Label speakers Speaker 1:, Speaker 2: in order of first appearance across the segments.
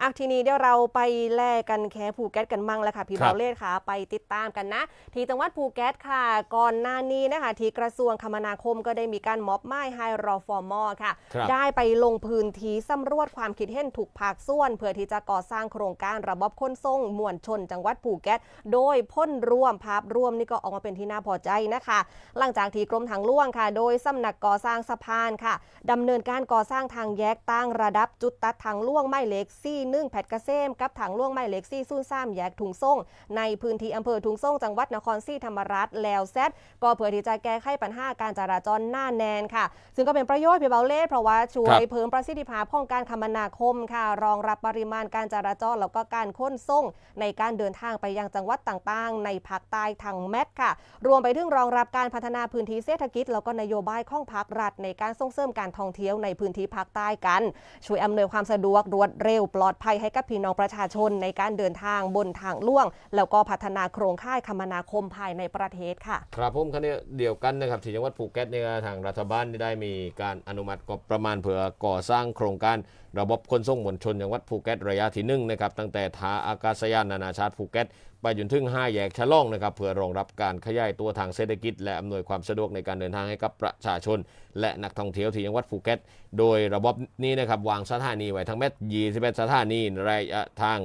Speaker 1: อะทีนี้เดี๋ยวเราไปแลกกันแค่ภูเก็ตกันมั่งแล้วค่ะพี่
Speaker 2: ครับ
Speaker 1: เบาเลศค่ะ ไปติดตามกันนะ ที่จังหวัดภูเก็ตค่ะ ก่อนหน้านี้นะคะที่กระทรวงคมนาคมก็ได้มีการม็อบไม้ไฮรอฟอร์มอค่ะ
Speaker 2: ครับ
Speaker 1: ได้ไปลงพื้นที่สำรวจความคิดเห็นถูกภาคส่วน เพื่อที่จะก่อสร้างโครงการระบบขนส่งมวลชนจังหวัดภูเก็ต โดยพ้นรวมภาพรวมนี่ก็ออกมาเป็นที่น่าพอใจนะคะ หลังจากที่กรมทางหลวงค่ะ โดยสำนักก่อสร้างสะพานค่ะดำเนินการก่อสร้างทางแยกตั้งระดับจุดตัดทางหล่วงไม้เหล็กซี่นึ่งแผดกระเซมกับทางหล่วงไม้เหล็กซี่ซุ่นซ้ำแยกถุงส่ง ในพื้นที่อำเภอถุงส่งจังหวัดนครศรีธรรมราชแล้วเซตก็เพื่อที่จะแก้ไขปัญหาการจราจรหน้าแนนค่ะ ซึ่งก็เป็นประโยชน์พี่เบาเล่เพราะว่าช่ว
Speaker 2: ครั
Speaker 1: ย
Speaker 2: บ
Speaker 1: เพิ่มประสิทธิภาพของการคมนาคมค่ะ รองรับปริมาณการจราจรแล้วก็การขนส่ง ในการเดินทางไปยังจังหวัดต่างๆ ในภาคใต้ทางแมทค่ะ รวมไปถึงรองรับการพัฒนาพื้นที่เศรษฐกิจ แล้วก็นโยบายของภาครัฐในการส่งเสริมการท่องเที่ยวในพื้นที่ภาคใต้กัน ช่วยอำนวยความสะดวกรวดเร็วปลอดภัยให้กับพี่น้องประชาชนในการเดินทางบนทางล่วง แล้วก็พัฒนาโครงข่ายคมนาคมภายในประเทศค่ะ
Speaker 2: ครับผมคันนี้เดียวกันนะครับที่จังหวัดภูเก็ตเนี่ยทางรัฐบาลได้มีการอนุมัติงบประมาณเพื่อก่อสร้างโครงการ ระบบขนส่งมวลชนจังหวัดภูเก็ตระยะที่หนึ่งนะครับตั้งแต่ท่าอากาศยานนานาชาติภูเก็ตไปจนถึง5แยกฉลองนะครับเพื่อรองรับการขยายตัวทางเศรษฐกิจ และอำนวยความสะดวกในการเดินทางให้กับประชาชน และนักท่องเที่ยวที่จังหวัดภูเก็ต โดยระบบนี้นะครับวางสถานีไว้ทั้งเม็ด21สถานีระยะทาง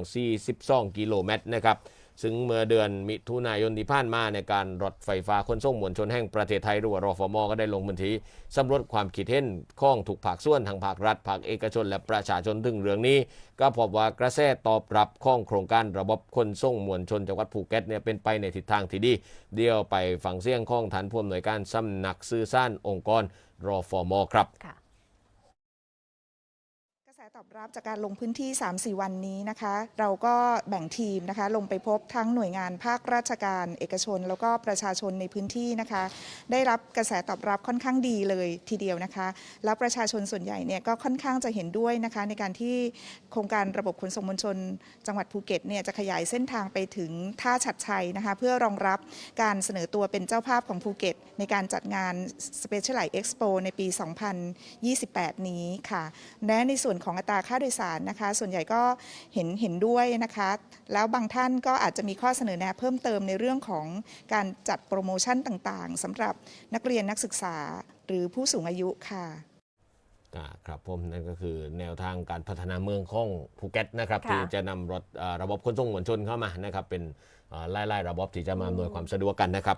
Speaker 2: 42 กิโลเมตรนะครับ ซึ่งเมื่อเดือนมิถุนายนที่ผ่านมาในการรถไฟฟ้าขนส่งมวลชนแห่งประเทศไทยหรือว่ารฟมก็ได้ลงพื้นที่สำรวจความคิดเห็นข้องถูกภาคส่วนทางภาครัฐภาคเอกชน และประชาชนถึงเรื่องนี้ ก็พบว่ากระแสตอบรับข้องโครงการระบบขนส่งมวลชนจังหวัดภูเก็ตเนี่ยเป็นไปในทิศทางที่ดี เดียวไปฟังเสียงข้องฐานผู้อำนวยการสำนักสื่อสารองค์กรรฟมครับ
Speaker 3: แสตอบรับจากการลงพื้นที่ 3-4 วันนี้นะคะ เราก็แบ่งทีมนะคะ ลงไปพบทั้งหน่วยงานภาคราชการ เอกชน แล้วก็ประชาชนในพื้นที่นะคะ ได้รับกระแสตอบรับค่อนข้างดีเลยทีเดียวนะคะ แล้วประชาชนส่วนใหญ่เนี่ยก็ค่อนข้างจะเห็นด้วยนะคะ ในการที่โครงการระบบขนส่งมวลชน จังหวัดภูเก็ตเนี่ยจะขยายเส้นทางไปถึงท่าฉัดชัยนะคะ เพื่อรองรับการเสนอตัวเป็นเจ้าภาพของภูเก็ต ในการจัดงาน Specialized Expo ในปี 2028 นี้ค่ะและในส่วนของอัตราค่าโดยสารนะคะ ส่วนใหญ่ก็เห็นเห็นด้วยนะคะ แล้วบางท่านก็อาจจะมีข้อเสนอแนะเพิ่มเติมในเรื่องของการจัดโปรโมชั่นต่างๆสำหรับนักเรียนนักศึกษาหรือผู้สูงอายุค่ะ
Speaker 2: อ่าครับผมนั่นก็คือแนวทางการพัฒนาเมืองของภูเก็ตนะครับ
Speaker 1: ค่ะ
Speaker 2: ที่จะนำรถอ่าระบบขนส่งมวลชนเข้ามานะครับเป็นอ่าไล่ๆระบบที่จะมาอำนวยความสะดวกกันนะครับ